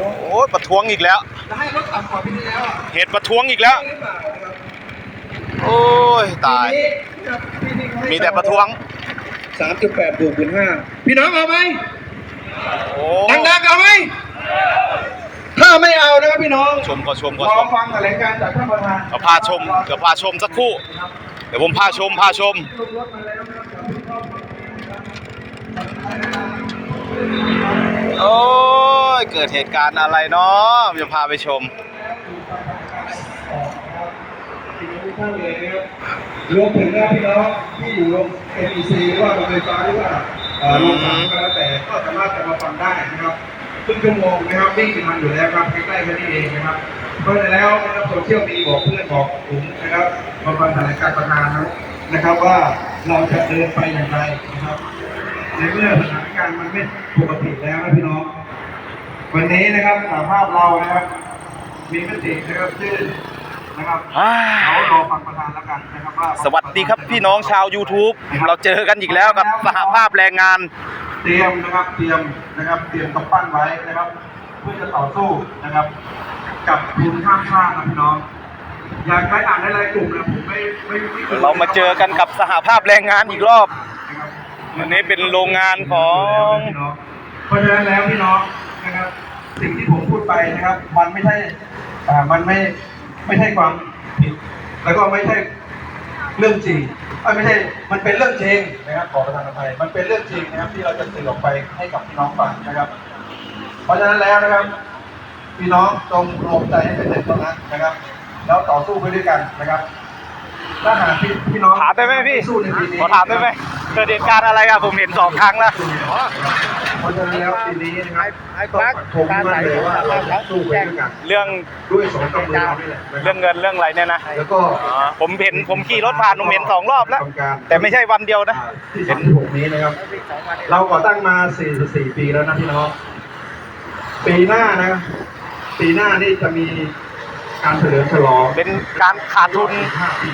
น้องโอ้ยประท้วงอีกแล้วจะให้ลดต่ำกว่าปีที่แล้วอะเหตุประท้วงอีกแล้วหรือเปล่านะครับโอ้ยตาย ปีนี้นะครับปีนี้เขาให้มีแต่ประท้วง สามจุดแปดบวกคูณห้าพี่น้องเอาไหมโอ้ดังๆเอาไหมถ้าไม่เอานะครับพี่น้องชมก็ชมก็รชอมฟังแถลงการจากท่านประธานเดี๋ยวพาชมเดี๋ยวพาชมสักครู่ เดี๋ยวผมพาชมพาชม ลงรถมาแล้วนะครับจากพี่น้องโอ้ ยเกิดเหตุการณ์อะไรเนาะจะพาไปชมสิ่งที่ท่านเลยนะครับรวมถึงนะพี่น้องที่อยู่โรง NEC หรือว่าโรงไฟฟ้าหรือว่าโรงถังก็แล้วแต่ก็สามารถจะมาฟังได้นะครับครึ่งชั่วโมงนะครับวิ่งกันมันอยู่แล้วครับใกล้ๆแค่นี้เองนะครับเพราะฉะนั้นแล้วนะครับโซเชียลมีบอกเพื่อนบอกผมนะครับมาฟังแถลงการณ์ประธานนะครับว่าเราจะเดินไปอย่างไรนะครับในเมื่อสถานการณ์มันไม่ปกติแล้วนะพี่น้อง วันนี้นะครับสาภาพเรานะครับ มีมตินะครับชื่อนะครับอ้าเขารอฟังประธานแล้วกันนะครับว่าสวัสดีครับพี่น้องชาว YouTube เราเจอกันอีกแล้วกับสหภาพแรงงาน เตรียมนะครับเตรียมนะครับเตรียมกำปั้นไว้นะครับ เพื่อจะต่อสู้นะครับ กับทุนข้ามชาตินะพี่น้องอยากใช้อ่านในรายกลุ่มนะผมไม่ไม่ไม่คยเรามาเจอกันกับสหภาพแรงงานอีกรอบนะครับ วันนี้เป็นโรงงานของพี่น้องเพราะฉะนั้นแล้วพี่น้อง นะครับ สิ่งที่ผมพูดไปนะครับ มันไม่ใช่อ่ามันไม่ไม่ใช่ความผิด แล้วก็ไม่ใช่เรื่องจริงเอ้ยไม่ใช่ มันเป็นเรื่องจริงนะครับขอประทานอภัยมันเป็นเรื่องจริงนะครับ ที่เราจะสื่อออกไปให้กับพี่น้องฟังนะครับ เพราะฉะนั้นแล้วนะครับ พี่น้องจงรวมใจให้เป็นหนึ่งเท่านั้นนะครับ แล้วต่อสู้ไปด้วยกันนะครับถ้าหากพี่พี่น้องถามได้ไหมพี่สู้ในปีนี้ขอถามได้ไหมเกิดเหตุการณ์อะไรอะผมเห็นสองครั้งแล้ว เพราะฉะนั้นแล้วปีนี้นะครับต้องผมมั่นเลยว่าเราจะสู้ไปด้วยกันเรื่องด้วยสองกำมือเรานี่แหละนะคเรื่องเงินเรื่องอะไรเนี่ยนะแล้วก็ผมเห็นผมขี่รถผ่านผมเห็นสองรอบแล้ว ทำการแต่ไม่ใช่วันเดียวนะ ที่สามสิบหกนี้นะครับเราก่อตั้งมา 44 ปีแล้วนะพี่น้อง ปีหน้านะ ปีหน้านี่จะมี การเฉลิมฉลองเป็นการขาดทุน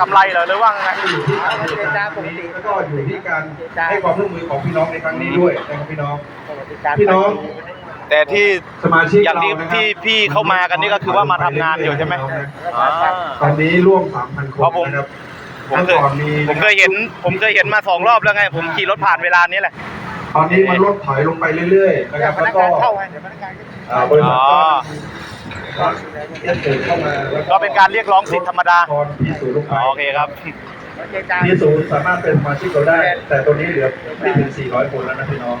กำไรเหรอหรือว่าไงอยู่ที่การเจรจาตรงนี้แล้วก็อยู่ที่การให้ความร่วมมือของพี่น้องในครั้งนี้ด้วยนะครับพี่น้องพี่น้องแต่ที่สมาชิกอย่างที่เรนะครับที่พี่เข้ามากันนี่ก็คือว่ามาทำงานอยู่ใช่ไหมอ่าตอนนี้ร่วม3,000คนเพราะผมนะครับผมเคยก่อนมีผมเคยเห็น ผมเคยเห็นมาสองรอบแล้วไง ผมขี่รถผ่านเวลานี้แหละ ตอนนี้มันลดถอยลงไปเรื่อยๆนะครับแล้วก็อ่าบริษัทอ๋อก็เรีย กเชิญเข้ามาแล้วก็เป็นการเรียกร้องสิทธิธรรมดาตอนที่ศูนย์ลงไปอ๋อโอเคครับที่ศูนย์สามารถเป็นสมาชิกเราได้ แต่ตัวนี้เหลือไม่ถึง 400 คนแล้วนะพี่น้อง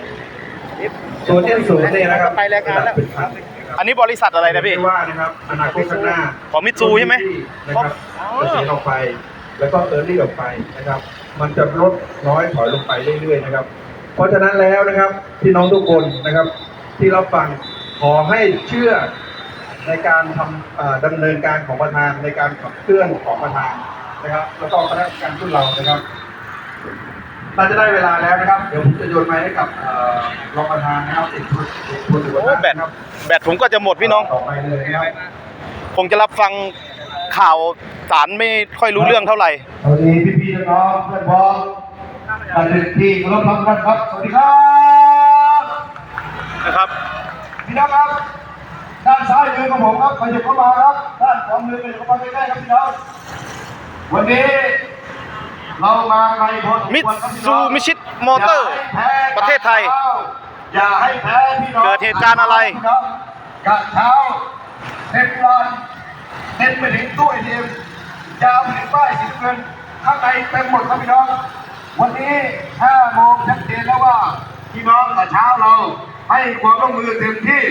ส่วนที่ศูนย์เนี่ยนะครับไปรายการแล้วเป็นพันนะครับอันนี้บริษัทอะไรนะพี่ไม่ว่านะครับอนาคตข้างหน้าของมิตซูใช่ไหมนะครับจะเสียออกไป แล้วก็เออร์ลี่ออกไปนะครับ มันจะลดน้อยถอยลงไปเรื่อยๆนะครับ เพราะฉะนั้นแล้วนะครับพี่น้องทุกคนนะครับ ที่รับฟังขอให้เชื่อ ในการทำเอ่อดำเนินการของประธานในการขับเคลื่อนของประธานนะครับ แล้วก็คณะกรรมการทุนเรานะครับเราจะได้เวลาแล้วนะครับ เดี๋ยวผมจะโยนไม้ให้กับเอ่อรองประธานนะครับติดทุนติดทุนโอ้แบตนะครับแบตผมก็จะหมดพี่น้องต่อไปเลยนะครับคงจะรับฟังข่าวสารไม่ค่อยรู้เรื่องเท่าไหร่สวัสดีพี่พี่ๆน้องๆเพื่อนพ้องกันหนึ่งที่เคารพรักท่านครับ สวัสดีครับนะครับ พี่น้องครับด้าน ซ้ายมือของผมครับขยับเข้ามาครับ ด้านขวามือขยับเข้ามาใกล้ๆครับพี่น้อง วันนี้เรามาไกลพอสมมิตควรครับพี่น้ซูองมิชิตมอเตอร์อย่าให้แพ้ประเทศไทย อย่าให้แพ้พี่น้อง เกิดเหตุการณ์อะไรพี่น้องกะเช้าเต็มลานเต็มไปถึงตู้ไอเดียมยาวไปถึงป้ายสีน้ำเงินข้างในเต็มหมดครับพี่น้อง วันนี้5โมงชัดเจนแล้วว่าพี่น้องกะเช้าเราให้ความร่วมมือเต็มที่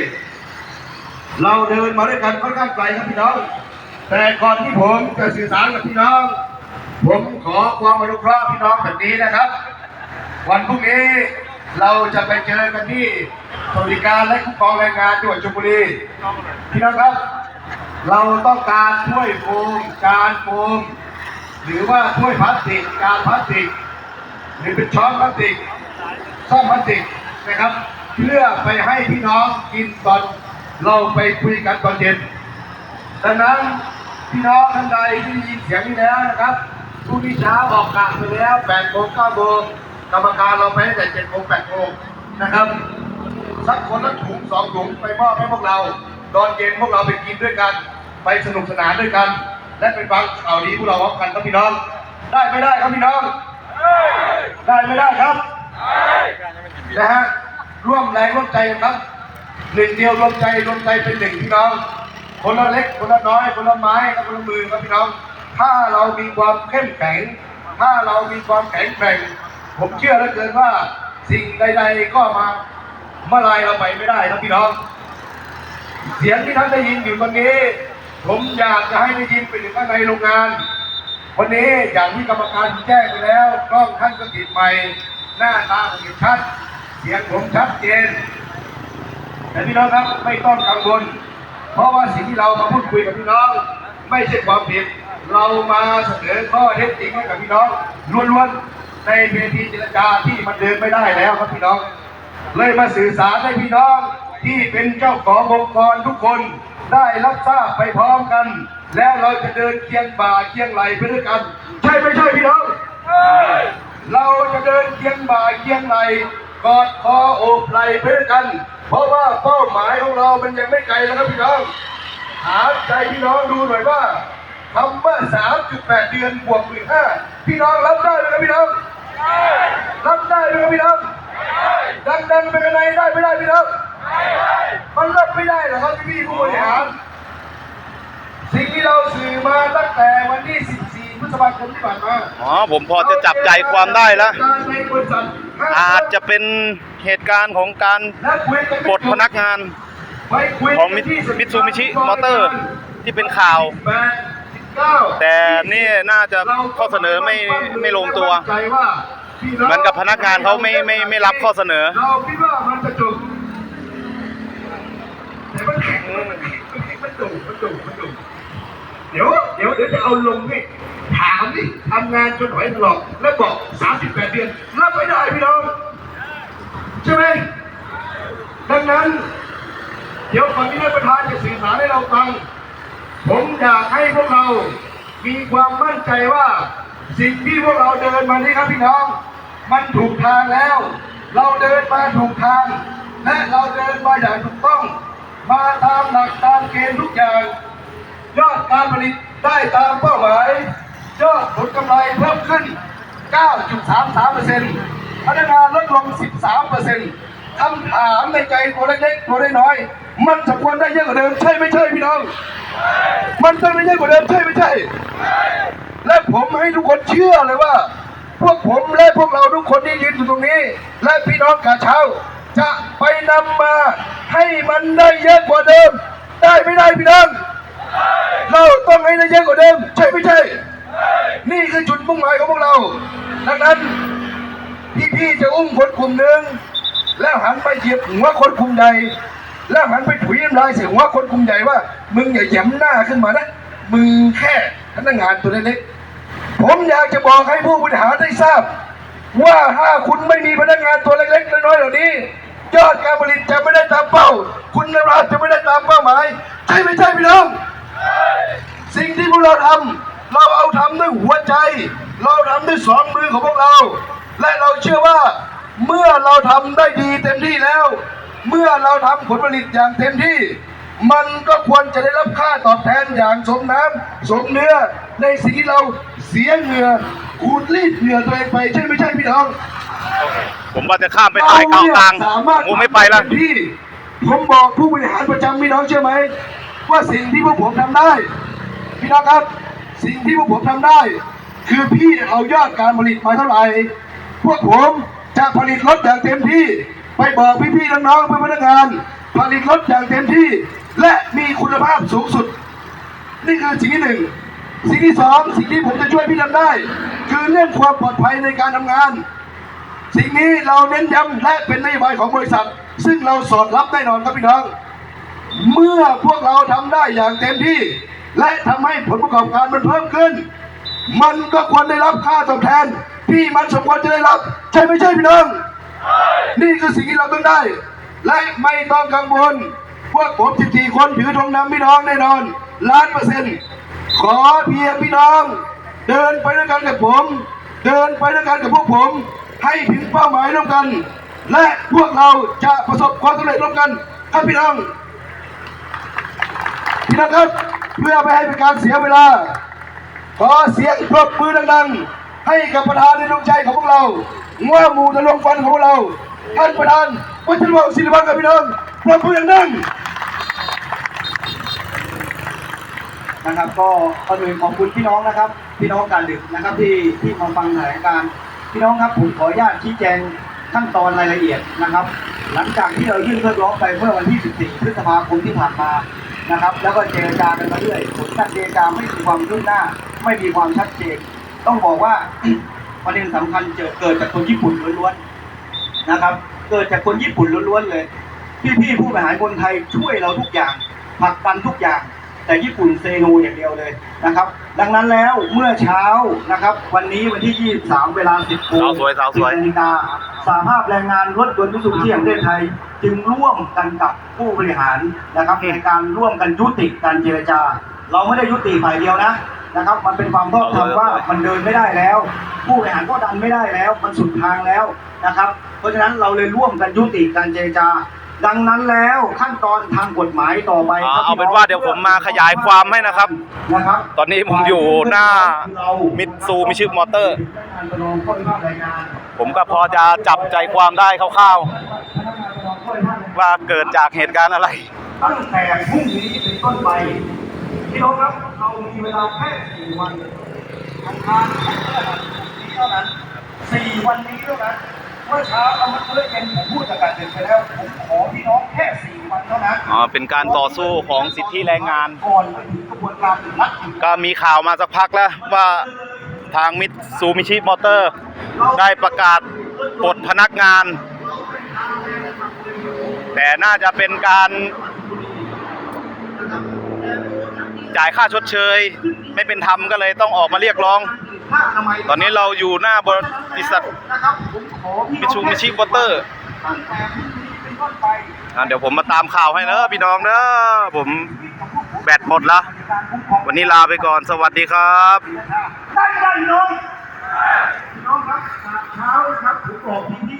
เราเดินมาด้วยกันค่อนข้างไกลครับพี่น้อง แต่ก่อนที่ผมจะสื่อสารกับพี่น้อง ผมขอความอนุเคราะห์พี่น้องแบบนี้นะครับ วันพรุ่งนี้เราจะไปเจอกันที่สวัสดิการและคุ้มครองแรงงานจังหวัดชลบุรีพี่น้องครับ เราต้องการถ้วยโฟมจานโฟมหรือว่าถ้วยพลาสติกจานพลาสติก หรือเป็นช้อนพลาสติกซ่อมพลาสติกนะครับ เพื่อไปให้พี่น้องกินตอน เราไปคุยกันตอนเย็นดังนั้นพี่น้องท่านใดที่ได้ยินเสียงนี้แล้วนะครับพรุ่งนี้เช้าออกกะไปแล้ว8โมง9โมงกรรมการเราไปตั้งแต่7โมง8โมงนะครับ สักคนละถุงสองถุงไปมอบให้พวกเราตอนเย็นพวกเราไปกินด้วยกัน ไปสนุกสนานด้วยกัน และไปฟังข่าวดีพวกเราพร้อมกันครับพี่น้อง ได้ไม่ได้ครับพี่น้อง ได้ไม่ได้ครับนะฮะร่วมแรงร่วมใจกันครับ หนึ่งเดียวรวมใจรวมใจเป็นหนึ่งพี่น้อง คนละเล็กคนละน้อยคนละไม้กับคนละมือครับพี่น้อง ถ้าเรามีความเข้มแข็ง ถ้าเรามีความแข็งแกร่ง ผมเชื่อเหลือเกินว่าสิ่งใด ๆ ก็มาเมื่อไรเราไปไม่ได้ครับพี่น้อง เสียงที่ท่านได้ยินอยู่ตอนนี้ ผมอยากจะให้ได้ยินไปถึงข้างในโรงงาน วันนี้อย่างที่กรรมการแจ้งไปแล้วกล้องท่านก็ติดใหม่หน้าตาผมชัด เสียงผมชัดเจน แต่พี่น้องครับไม่ต้องกังวล เพราะว่าสิ่งที่เรามาพูดคุยกับพี่น้อง ไม่ใช่ความผิด เรามาเสนอข้อเท็จจริงให้กับพี่น้องล้วนๆในเวทีเจรจาที่มันเดินไม่ได้แล้วครับพี่น้อง เลยมาสื่อสารให้พี่น้องที่เป็นเจ้าขององค์กรทุกคนได้รับทราบไปพร้อมกัน แล้วเราจะเดินเคียงบ่าเคียงไหลไปด้วยกัน ใช่ไม่ใช่พี่น้องเราจะเดินเคียงบ่าเคียงไหล กอดคอโอบไหลไปด้วยกัน เพราะว่าเป้าหมายของเรามันยังไม่ไกลแล้วครับพี่น้องถามใจพี่น้องดูหน่อยว่าคำว่า 3.8 เดือนบวกหมื่นห้าพี่น้องรับได้ไหมครับพี่น้องรับได้ไหมครับพี่น้องดังๆไปกันไหนได้ไม่ได้พี่น้องมันรับไม่ได้หรอครับพี่ๆผู้บริหารสิ่งที่เราสื่อมาตั้งแต่วันที่ 14พฤษภาคมที่ผ่านมาอ๋อผมพอจะจับใจความได้แล้วในบริษัทอาจจะเป็นเหตุการณ์ของการและคุยกันปลดพนักงานไปคุยของกันที่มิตซูมิชิมอเตอร์ที่เป็นข่าวแปดสิบเก้าแต่นี่น่าจะข้อเสนอไม่ไม่ลงตัวใจว่าพี่งเหมือนกับพนักงานเขาไม่ไม่ไม่รับข้อเสนอเราคิดว่ามันจะจบแต่มันแข็งมันแข็งมันแข็งมันดุมันดุมันดุเดี๋ยวเดี๋ยวเดี๋ยวจะเอาลงนี่ ถามนี่ทำงานจนหอยถลอกแล้วบอก38เดือนรับไม่ได้พี่น้องใช่ไหมดังนั้น เดี๋ยวก่อนที่ท่านประธานจะสื่อสารให้เราฟัง ผมอยากให้พวกเรา มีความมั่นใจว่า สิ่งที่พวกเราเดินมานี่ครับพี่น้อง มันถูกทางแล้ว เราเดินมาถูกทาง และเราเดินมาอย่างถูกต้อง มาตามหลักตามเกณฑ์ทุกอย่าง ยอดการผลิตได้ตามเป้าหมาย ยอดผลกำไรเพิ่มขึ้น 9.33%พนักงานลดลง 13%คำถามในใจตัวเล็กๆตัวน้อยๆมันจะควรได้เยอะกว่าเดิมใช่ไม่ใช่พี่น้อง มันต้องได้เยอะกว่าเดิมใช่ไม่ใช่ และผมให้ทุกคนเชื่อเลยว่า พวกผมและพวกเราทุกคนที่ยืนอยู่ตรงนี้ และพี่น้องกาเช้า จะไปนำมาให้มันได้เยอะกว่าเดิม ได้ไม่ได้พี่น้อง เราต้องให้ได้เยอะกว่าเดิม ใช่ไม่ใช่ นี่คือจุดมุ่งหมายของพวกเรา ดังนั้นพี่ๆจะอุ้มคนกลุ่มหนึ่งแล้วหันไปเหยียบหัวคนกลุ่มใหญ่แล้วหันไปถุยน้ำลายใส่หัวคนกลุ่มใหญ่ว่า มึงอย่าแย้มหน้าขึ้นมานะมึงแค่พนักงานตัวเล็กๆผมอยากจะบอกให้ผู้บริหารได้ทราบ ว่าถ้าคุณไม่มีพนักงานตัวเล็กๆน้อยๆเหล่านี้ยอดการผลิตจะไม่ได้ตามเป้า คุณภาพจะไม่ได้ตามเป้าหมาย ใช่ไม่ใช่พี่น้อง สิ่งที่พวกเราทำ เราเอาทำด้วยหัวใจ เราทำด้วยสองมือของพวกเรา และเราเชื่อว่าเมื่อเราทำได้ดีเต็มที่แล้ว เมื่อเราทำผลผลิตอย่างเต็มที่ มันก็ควรจะได้รับค่าตอบแทนอย่างสมน้ำสมเนื้อในสิ่งที่เราเสียเหงื่อขูดรีดเหงื่อตัวเองไปใช่ไม่ใช่พี่น้องผมว่าจะข้ามไปถ่ายเก้ากลางสามารถผมไม่ไปแล้วที่ผมบอกผู้บริหารประจำพี่น้องเชื่อไหมว่าสิ่งที่พวกผมทำได้ พี่น้องครับ สิ่งที่พวกผมทำได้ คือพี่เอายอดการผลิตมาเท่าไหร่ พวกผมจะผลิตรถอย่างเต็มที่ ไปบอกพี่ๆน้องๆเพื่อนพนักงาน ผลิตรถอย่างเต็มที่ และมีคุณภาพสูงสุด นี่คือสิ่งที่หนึ่งสิ่งที่สองสิ่งที่ผมจะช่วยพี่ทำได้ คือเรื่องความปลอดภัยในการทำงาน สิ่งนี้เราเน้นย้ำและเป็นนโยบายของบริษัท ซึ่งเราสอดรับแน่นอนครับพี่น้อง เมื่อพวกเราทำได้อย่างเต็มที่ และทำให้ผลประกอบการมันเพิ่มขึ้น มันก็ควรได้รับค่าตอบแทนที่มันสมควรจะได้รับ ใช่ไม่ใช่พี่น้อง นี่คือสิ่งที่เราต้องได้ และไม่ต้องกังวลพวกผม14คนถือธงนำพี่น้องแน่นอนล้านเปอร์เซ็นต์ขอเพียงพี่น้อง เดินไปด้วยกันกับผม เดินไปด้วยกันกับพวกผม ให้ถึงเป้าหมายร่วมกัน และพวกเราจะประสบความสำเร็จร่วมกันครับพี่น้อง นะครับ เพื่อไม่ให้เป็นการเสียเวลา ขอเสียงปรบมือดังๆ ให้กับประธานในดวงใจของพวกเราง้อหมู่ทะลวงฟันของเรา ท่านประธานวัชรวังศิลปันกับพี่น้องปรบมือดังๆนะครับก็ก่อนอื่นขอบคุณพี่น้องนะครับ พี่น้องการดึกนะครับที่ที่มาฟังแถลงการพี่น้องครับผมขออนุญาตชี้แจงขั้นตอนรายละเอียดนะครับ หลังจากที่เรายื่นเรื่องร้องไปเมื่อวันที่ 14 พฤษภาคมที่ผ่านมา นะครับ แล้วก็เจรจากันมาเรื่อยผลการเจรจาไม่มีความคืบหน้า ไม่มีความชัดเจน ต้องบอกว่าประเด็นสำคัญเกิดเกิดจากคนญี่ปุ่นล้วนๆนะครับ เกิดจากคนญี่ปุ่นล้วนๆเลย พี่ๆผู้บริหารคนไทยช่วยเราทุกอย่างผลักดันทุกอย่าง แต่ญี่ปุ่นเซโนอย่างเดียวเลยนะครับ ดังนั้นแล้วเมื่อเช้านะครับ วันนี้วันที่ 23 เวลา 10โมงสาวสวยสาวสวย10นาฬิกาสาภาพแรงงานรถยนต์มิตซูบิชิแห่งประเทศไทย จึงร่วมกันกับผู้บริหารนะครับในการร่วมกันยุติการเจรจา เราไม่ได้ยุติฝ่ายเดียวนะนะครับ มันเป็นความชอบธรรมว่ามันเดินไม่ได้แล้ว ผู้บริหารก็ดันไม่ได้แล้ว มันสุดทางแล้วนะครับ เพราะฉะนั้นเราเลยร่วมกันยุติการเจรจา ดังนั้นแล้วขั้นตอนทางกฎหมายต่อไปอ่าครับเอาเป็นพี่งว่าเดี๋ยวผมมาขยายความให้นะครับนะครับตอนนี้ผมอยู่หน้ามิตซูมิชิมอเตอร์ ผมก็พอจะจับใจความได้คร่าวๆว่าเกิดจากเหตุการณ์อะไร ตั้งแต่พรุ่งนี้เป็นต้นไปพี่น้องครับเรามีเวลาแค่สี่วันอังคารพุธพฤหัสศุกร์นี้เท่านั้นสี่วันนี้เท่านั้น เมื่อเช้าเอามาเมื่อเย็นผมพูดกับการเดินไปแล้วผมขอพี่น้องแค่สี่วันเท่านั้นอ๋อเป็นการต่อสู้ของสิทธิแรงงาน ก่อนไปถึงกระบวนการรัฐอีกก็มีข่าวมาสักพักแล้วว่าทางมิตซูมิชิมอเตอร์ ได้ประกาศปลดพนักงาน แต่น่าจะเป็นการจ่ายค่าชดเชย ไม่เป็นธรรมก็เลยต้องออกมาเรียกร้อง ผ้าอนามัยตอนนี้เราอยู่หน้าบริษัทนะครับผมขอพี่มิน้องชูมิชิมอเตอร์ตั้งแต่พรุ่งนี้เป็นต้นไปอะเดี๋ยวผมมาตามข่าวให้เนอะพี่น้องเนอะผมแบตหมดละวันนี้ลาไปก่อนสวัสดีครับได้ได้พี่น้องพี่น้องครับเช้าครับผมบอกพี่